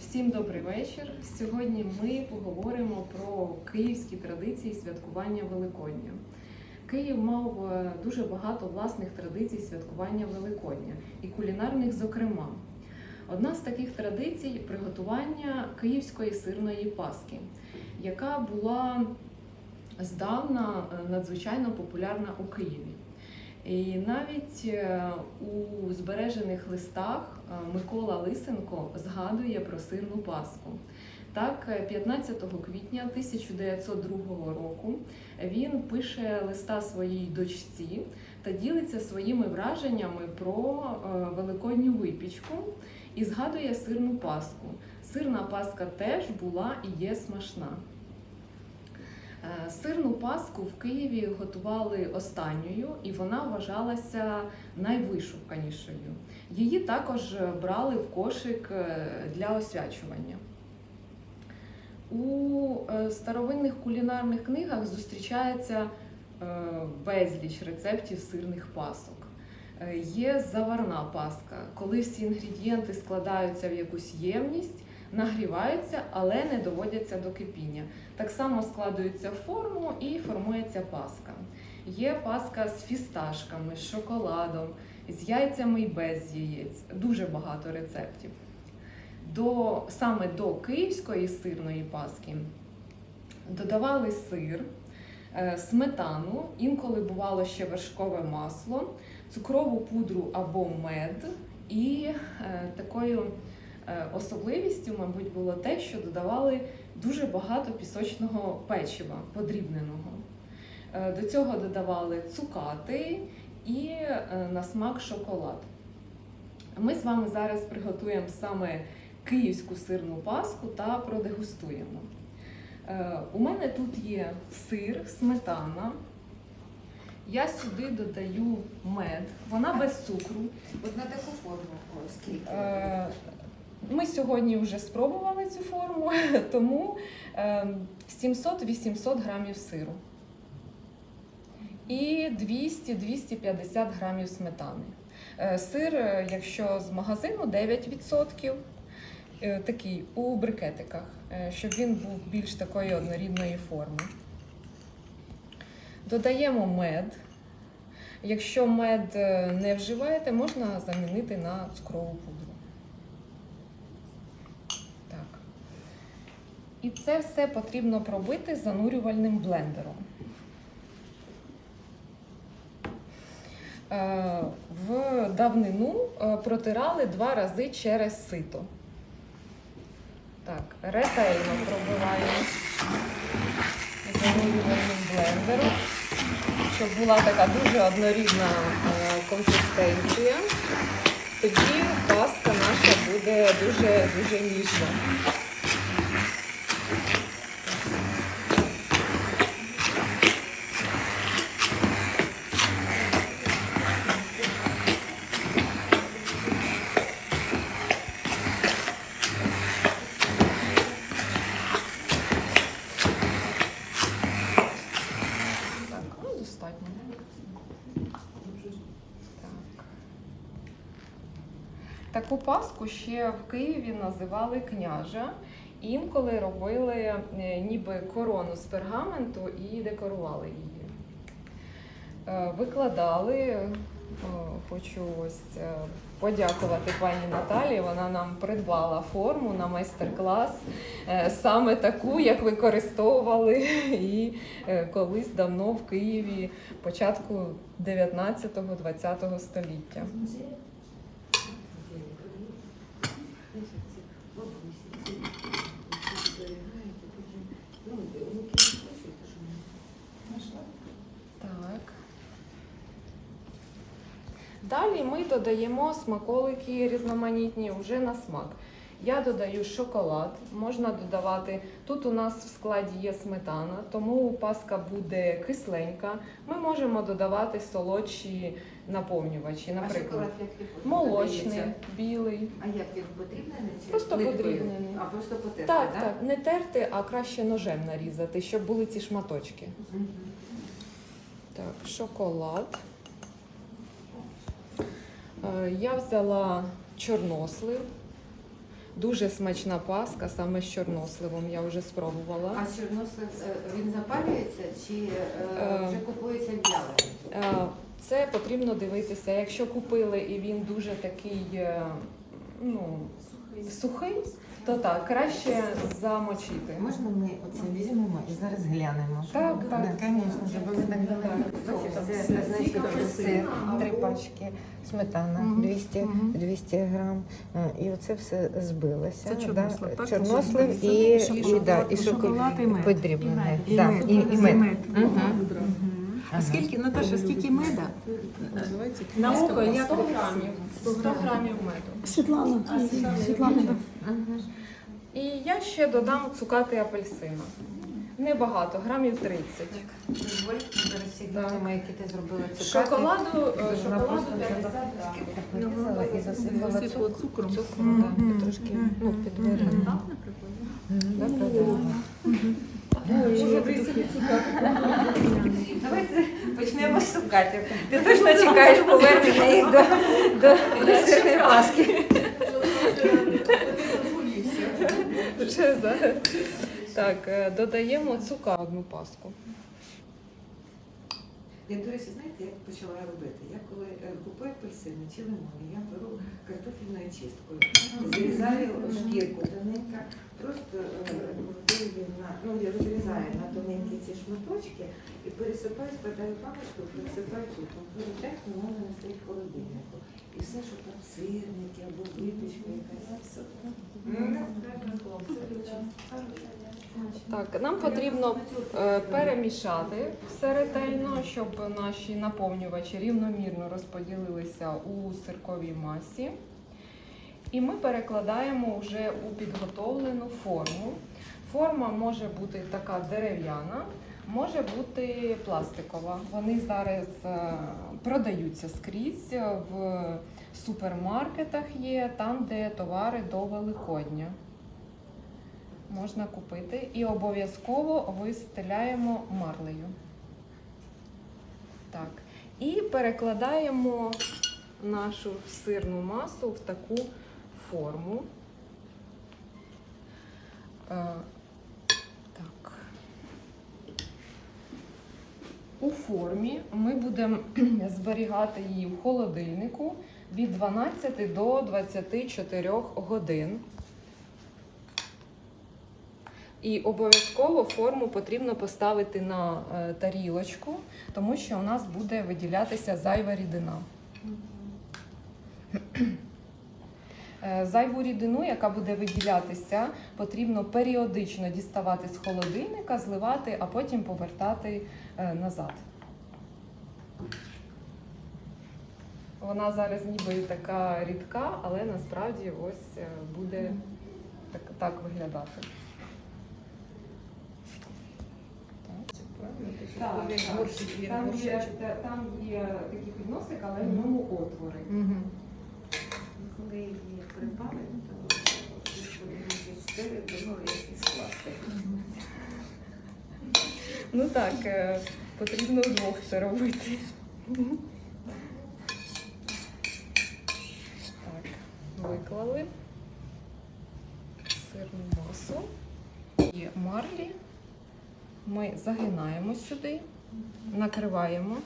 Всім добрий вечір. Сьогодні ми поговоримо про київські традиції святкування Великодня. Київ мав е, дуже багато власних традицій святкування Великодня і кулінарних, зокрема. Одна з таких традицій приготування київської сирної паски, яка була здавна е, надзвичайно популярна у Києві. І навіть е, у збережених листах е, Микола Лисенко згадує про сирну паску. Так, е, 15 квітня 1902 року він пише листа своїй дочці та ділиться своїми враженнями про е, великодню випічку і згадує сирну паску. Сирна паска теж була і є смачна. Е, Сирну паску в Києві готували останньою, і вона вважалася найвишуканішою. Її також брали в кошик е, для освячування. У е, старовинних кулінарних книгах зустрічається безліч рецептів сирних пасок. Є заварна паска, коли всі інгредієнти складаються в якусь ємність, нагріваються, але не доводяться до кипіння. Так само складуються в форму і формується паска. Є паска з фісташками, з шоколадом, з яйцями і без яєць. Дуже багато рецептів. До, саме до київської сирної паски додавали сир, е, сметану, інколи бувало ще вершкове масло, цукрову пудру або мед. І е, такою особливістю, мабуть, було те, що додавали дуже багато пісочного печива подрібненого. Е, До цього додавали цукати і е, на смак шоколад. Ми з вами зараз приготуємо саме київську сирну паску та продегустуємо. Е, У мене тут є сир, сметана. Я сюди додаю мед, вона без цукру. От на таку форму скільки? Ми сьогодні вже спробували цю форму, тому е, 700-800 грамів сиру і 200-250 грамів сметани. Е, Сир, е, якщо з магазину, 9%, е, такий у брикетиках, щоб він був більш такої однорідної форми. Додаємо мед. Якщо мед не вживаєте, можна замінити на цукрову пудру. І це все потрібно пробити занурювальним блендером. Е, В давнину е, протирали два рази через сито. Так, ретельно пробиваємо занурювальним блендером щоб була така дуже однорідна е, консистенція, тоді паста наша буде дуже дуже ніжна. Ще в Києві називали княжа. Інколи робили е, ніби корону з пергаменту і декорували її. Е, Викладали, хочу ось е, подякувати пані Наталії. Вона нам придбала форму на майстер-клас, е, саме таку, як використовували і е, колись давно в Києві початку 19-20 століття. Далі ми додаємо смаколики різноманітні вже на смак. Я додаю шоколад, можна додавати. Тут у нас в складі є сметана, тому паска буде кисленька. Ми можемо додавати солодші наповнювачі, наприклад, молочний, білий. А як він потрібно? Просто подрібнений. А просто потерти, Так, да? так, не терти, а краще ножем нарізати, щоб були ці шматочки. Мгм. Так, шоколад. Е, Я взяла чорнослив. Дуже смачна паска, саме з чорносливом. Я вже спробувала. А чорнослив е, він запалюється чи е, Е. вже купується в'ялений? Це потрібно дивитися. Якщо купили і він дуже такий ну, сухий, сухий, то так, краще замочити. Можна ми оце візьмемо і зараз глянемо? Так, так. Так, звісно, бо ви так Так. Це, значить, це три пачки сметана, Мгм. 200, Мгм. 200 грам. Е, І оце все збилося. Це чорнослив, так? Чорнослив Це і, шоколад, і, да, і шоколад і мед. подріблений. І Да, мед. і, і мед. Мгм. А скільки, Наташа, скільки меда? На око, як 100 грамів. 100 грамів меду. Світлана. Світлана. І я ще додам цукати апельсина. Небагато, грамів 30. Дозволь, ми зараз всі глянемо, які ти зробила цукати. Шоколаду, е, шоколаду 50 грамів. і засипала цукром. Мгм. да, і трошки ну, підварила. Да, правда? Давайте почнемо з цукатів. Ти точно чекаєш повернення їх до, до, до сирної паски. Вже зараз. Так, е, додаємо цука одну паску. Я, до речі, знаєте, як почала робити? Я коли е, купую апельсини чи лимони, я беру картофельною чисткою, зрізаю шкірку тоненько, просто е, на, ну, я розрізаю на тоненькі ці шматочки і пересипаю, складаю папочку, пересипаю цукром. Перетекну можна не стоїть в холодильнику. І все, що там сирники або випічка якась, все. Так, нам потрібно е, перемішати все ретельно, щоб наші наповнювачі рівномірно розподілилися у сирковій масі. І ми перекладаємо вже у підготовлену форму. Форма може бути така дерев'яна, може бути пластикова. Вони зараз е, продаються скрізь в супермаркетах є, там, де товари до Великодня. Можна купити і обов'язково вистеляємо марлею. Так. І перекладаємо нашу сирну масу в таку форму. Е, Так. У формі ми будемо зберігати її в холодильнику від 12 до 24 годин. І обов'язково форму потрібно поставити на е, тарілочку, тому що у нас буде виділятися зайва рідина. Е, Зайву рідину, яка буде виділятися, потрібно періодично діставати з холодильника, зливати, а потім повертати е, назад. Вона зараз ніби така рідка, але насправді ось буде так, так виглядати. Так, так. Там є, та- там є такий підносик, але в ньому отвори. Мгм. Коли її припали, то чотири, думали, як і скласти. Ну так, е, потрібно вдвох це робити. Так, виклали сирну масу і марлі. Ми загинаємо сюди, накриваємо.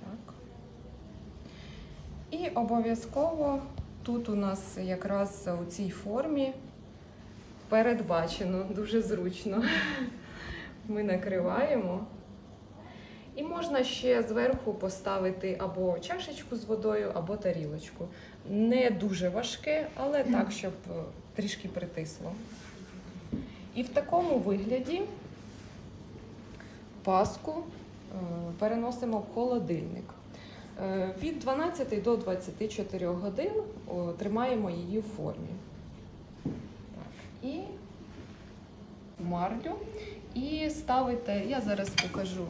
Так. І обов'язково тут у нас якраз у цій формі передбачено, дуже зручно. Ми накриваємо. І можна ще зверху поставити або чашечку з водою, або тарілочку. Не дуже важке, але так, щоб е, трішки притисло. І в такому вигляді паску е, переносимо в холодильник. Е, Від 12 до 24 годин тримаємо її в формі. І марлю. І ставите, я зараз покажу.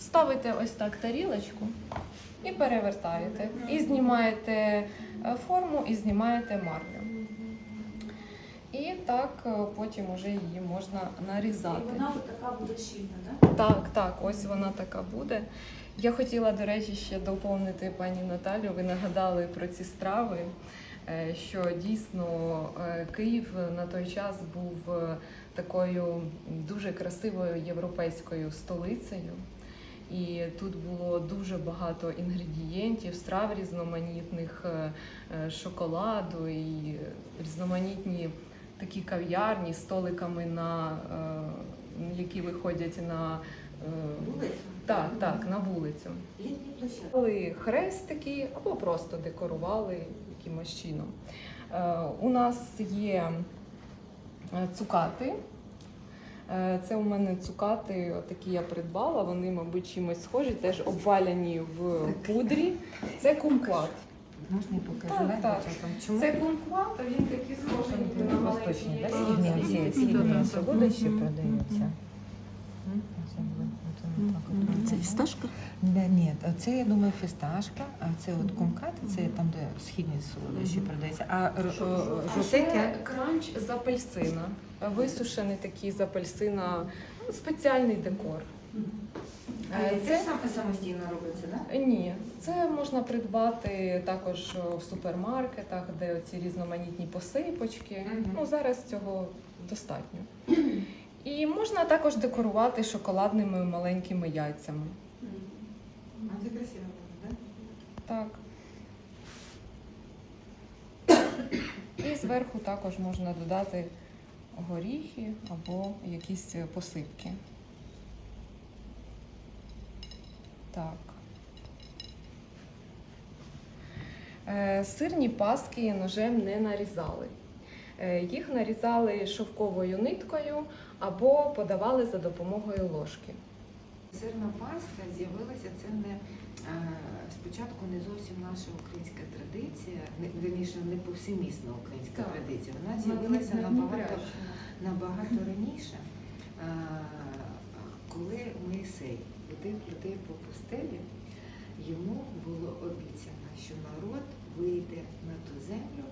Ставите ось так тарілочку і перевертаєте. І знімаєте е, форму, і знімаєте марлю. Так е, потім уже її можна нарізати. І вона така буде щільна, так? Так, так, ось вона така буде. Я хотіла, до речі, ще доповнити пані Наталю. Ви нагадали про ці страви, е, що дійсно е, Київ на той час був такою дуже красивою європейською столицею. І тут було дуже багато інгредієнтів, страв різноманітних, шоколаду і різноманітні такі кав'ярні з столиками, на, е, які виходять на е, Вулицю? так, так, на вулицю. Літні хрестики або просто декорували якимось чином. Е, У нас є цукати. Це у мене цукати, такі я придбала. Вони, мабуть, чимось схожі, теж обваляні в пудрі. Це кумкват. Можна я покажу? Так, так. там? Чому? Це кумкват, а він такий схожий на Восточні, да? Східні оці східні солодощі Мгм, продаються. Це фісташка? Да, ні, це я думаю фісташка, а це от кумкат, це там, де східні солодощі Мгм. продаються. А? Це кранч з апельсина. Висушений такий з апельсина, ну, спеціальний декор. Е, це саме самостійно робиться, так? Ні, це можна придбати також в супермаркетах, де оці різноманітні посипочки. Мгм. Ну зараз цього достатньо. І можна також декорувати шоколадними маленькими яйцями. А це красиво буде, так? Так. І зверху також можна додати горіхи або якісь посипки. Так. Е, Сирні паски ножем не нарізали. Е, Їх нарізали шовковою ниткою або подавали за допомогою ложки. Сирна паста з'явилася це не е, спочатку не зовсім наша українська традиція, не не повсемісна українська Так. традиція. Вона з'явилася набагато набагато раніше, коли Моїсей ходив людей по пустелі, йому було обіцяно, що народ вийде на ту землю,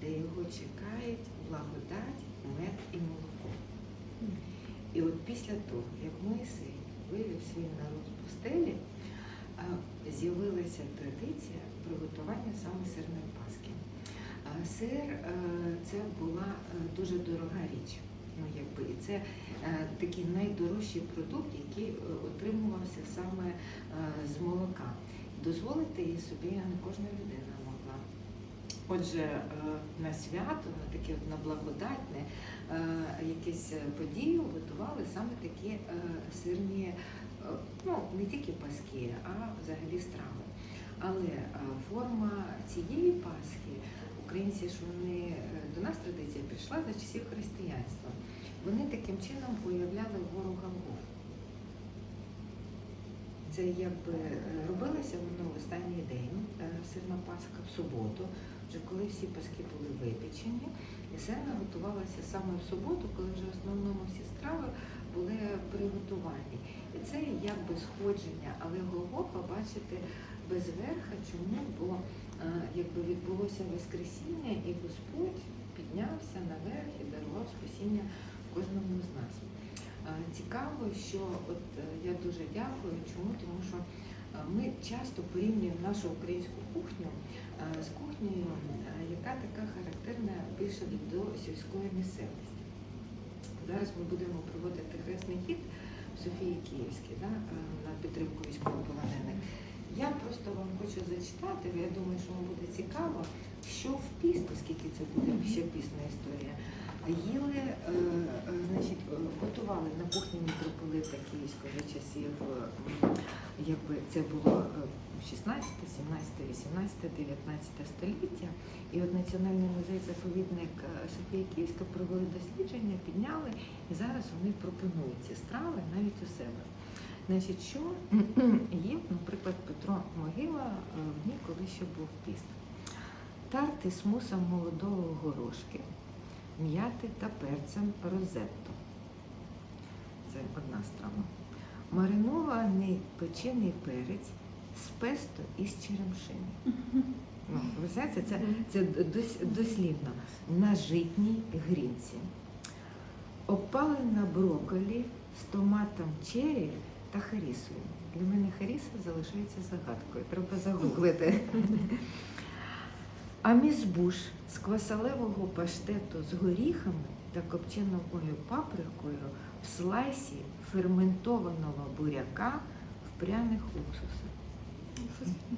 де його чекають благодать, мед і молоко. І от після того, як Моїсей вивів свій народ з пустелі, з'явилася традиція приготування саме сирної паски. Сир це була дуже дорога річ. Ну, якби, і це е, такий найдорожчий продукт, який е, отримувався саме е, з молока. Дозволити її собі не кожна людина могла. Отже, на свято, на таке на благодатне, якісь події готували саме такі сирні, ну не тільки паски, а взагалі страви. Але форма цієї пасхи, українці ж вони до нас традиція прийшла за часів християнства. Вони таким чином уявляли гору Голгофу. Це якби е, робилося воно в останній день, е, сирна пасха в суботу, вже коли всі паски були випечені, і сирна готувалася саме в суботу, коли вже в основному всі страви були приготувані. І це якби сходження, але Голгофа бачите без верха. Чому? Бо е, якби відбулося Воскресіння, і Господь піднявся наверх і дарував спасіння кожному з нас. Е, Цікаво, що от е, я дуже дякую. Чому? Тому що е, ми часто порівнюємо нашу українську кухню з кухнею, яка така характерна більше до сільської місцевості. Зараз ми будемо проводити хресний хід в Софії Київській да, на підтримку військовополонених. Я просто вам хочу зачитати, я думаю, що вам буде цікаво, що в піст, оскільки це буде ще пісна історія, їли, е, е, значить, е, готували на кухні митрополита Київського за часів, якби це було е, 16, 17, 18, 19 століття. І от Національний музей заповідник е, Софія Київська провели дослідження, підняли, і зараз вони пропонують ці страви навіть у себе. Значить, що є, наприклад, Петро Могила в дні, коли ще був піст. Тарти з мусом молодого горошки, м'яти та перцем розетто. Це одна страва. Маринований печений перець з песто із черемшини. Ну, це, це дос- дослівно на житній грінці. Опалена брокколі з томатом черрі та харісою. Для мене харіса залишається загадкою. Треба загуглити. А мізбуш з квасалевого паштету з горіхами та копченовою паприкою в слайсі ферментованого буряка в пряних уксусах.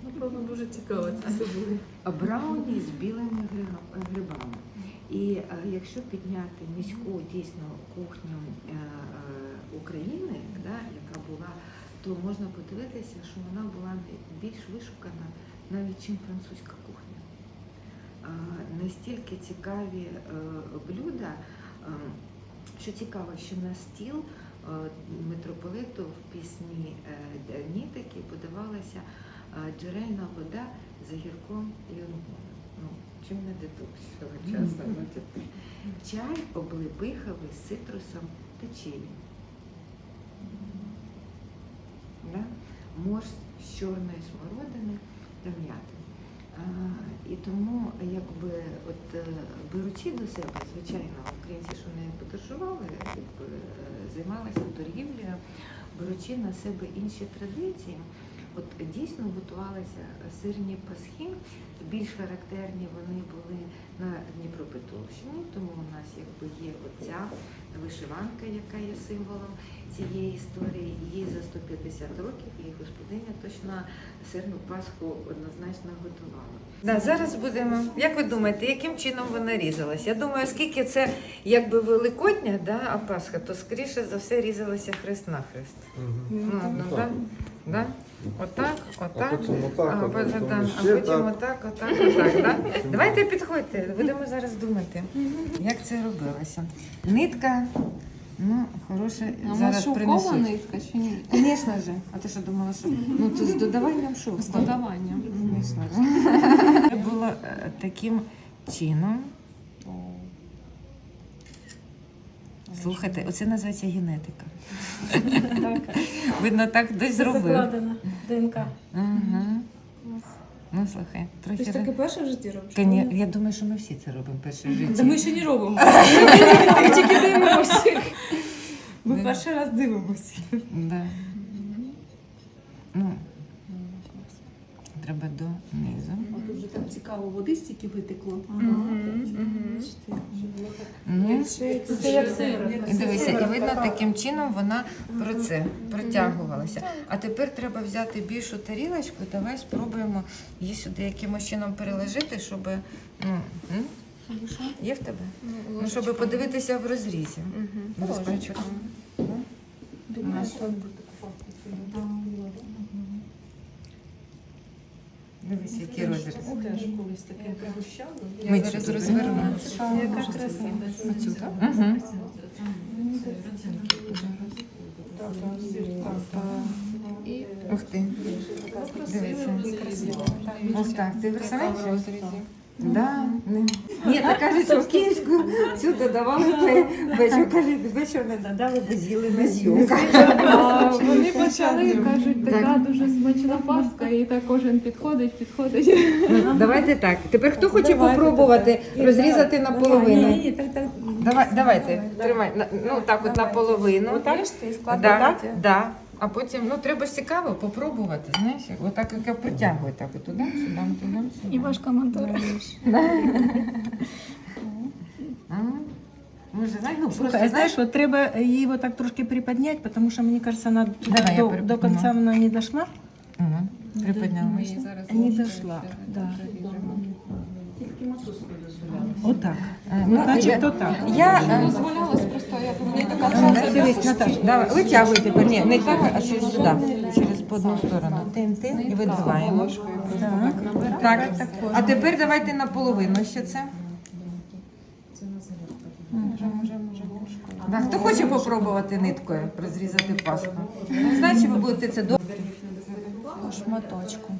Напевно, дуже цікаво це все буде. А брауні з білими грибами. І е, якщо підняти міську дійсно кухню е, України, да, яка була, то можна подивитися, що вона була більш вишукана навіть чим французька кухня. Настільки цікаві е, блюда, е, що цікаво, що на стіл е, митрополиту в пісні Нітики подавалася джерельна вода з гірком і лимоном. Ну, чим не часу. Ну. Чай облепиховий з цитрусом та чилі. Да? Морс з чорної смородини та м'яти. І тому, якби, от е, беручи до себе, звичайно, українці, що не подорожували, якби, е, займалися торгівлею, беручи на себе інші традиції, от дійсно готувалися сирні пасхи, більш характерні вони були на Дніпропетровщині, тому у нас якби є оця вишиванка, яка є символом цієї історії. Її за 150 років і господиня точно сирну пасху однозначно готувала. Да, зараз будемо. Як ви думаєте, яким чином вона різалась? Я думаю, оскільки це якби Великодня, да, а Пасха, то скоріше за все різалася хрест на хрест. Ну, ну, да? Да? Отак, отак. А потім отак, А а потім, потім а потім отак, отак, отак. Да? Давайте підходьте, будемо зараз думати, як це робилося. Нитка, ну, хороша, зараз принесуть. нитка чи ні? Звісно ж. А ти що думала, що ну, це з додаванням шовку? З додаванням. Звісно ж. Це було е, таким чином. Слухайте, оце називається генетика. Видно, так десь зробив. Закладена ДНК. Угу. Ну, слухай, Ти ж таке перше в житті робиш? Коні- Я думаю, що ми всі це робимо перше в Та житті. ми ще не робимо. Ми тільки дивимося. Ми перший раз дивимося. Да. Ну, треба донизу. А тут же так цікаво, води стільки витекло. Ну, Це як сир. І дивися, і видно, таким чином вона про це протягувалася. А тепер треба взяти більшу тарілочку. Давай спробуємо її сюди якимось чином переложити, щоб. Ну. Є в тебе? Ну, щоб подивитися в розрізі. Розпочатку. Дивись, який розріз. Теж колись таке пригощало. Ми зараз розвернемо. Яка краса. Оцю, так? Угу. Ух ти. Дивіться. Ось так. Ти представляєш? в розрізі. Да. не- Ні, так кажуть, що в Київську цю додавали вечір. Каже, вечір не додали, бо з'їли на зйомках. А вони почали, кажуть, така дуже смачна паска, і так кожен підходить, підходить. Давайте так. Тепер хто хоче попробувати розрізати наполовину? Ні, ні, так, так. Давай, давайте, тримай. На- Ну так от наполовину. Отак ж ти Да, да. А потім, ну треба ж цікаво попробувати, знаєш, як отак як притягує, так от туди, сюди, туди, сюди. І ваш командор. А, Може, знаєш, ну Слухай, просто а знаєш, от треба її вот так трошки приподняти, тому що мені кажется, вона Давай, я до, приподниму. до конца вона не дошла. Угу. Приподнялася. зараз Не ложкою дошла, ще да. переріжемо. Отак. Е, Ну, я- начебто так. Я Не е, дозволялось просто, я думаю, така Дивись, Наташ, давай, витягуй тепер. Ні, не так, а через сюди, через по одну сторону. Тим, тим і видуваємо. Так. так а тепер давайте наполовину ще це. Да, хто хоче попробувати ниткою розрізати паску? Ну, Значить, ви будете це до Шматочку.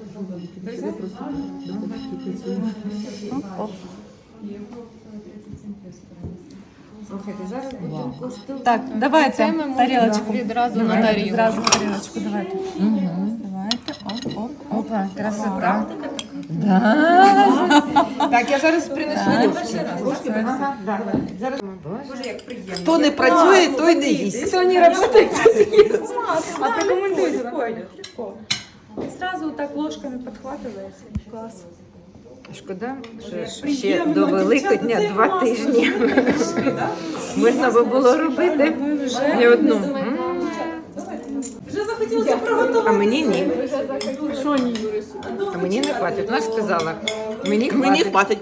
Слухайте, зараз будемо коштувати. Так, давайте ми тарілочку. відразу на Давайте, тарілку. Зразу тарілочку, давайте. Угу. Давайте, оп, оп. Опа, красота. Да. Так, я зараз принесу ложки. Ага, да. Зараз Боже, Хто не працює, той не їсть. Хто не працює, А прокоментуйте. Легко. Сразу так ложками подхватывается. Класс. Шкода, що ще до Великодня два тижні. Можна би було робити не одну. М. А мені ні. Що ні? А мені не хватить. Вона ж сказала, мені Мені хватить.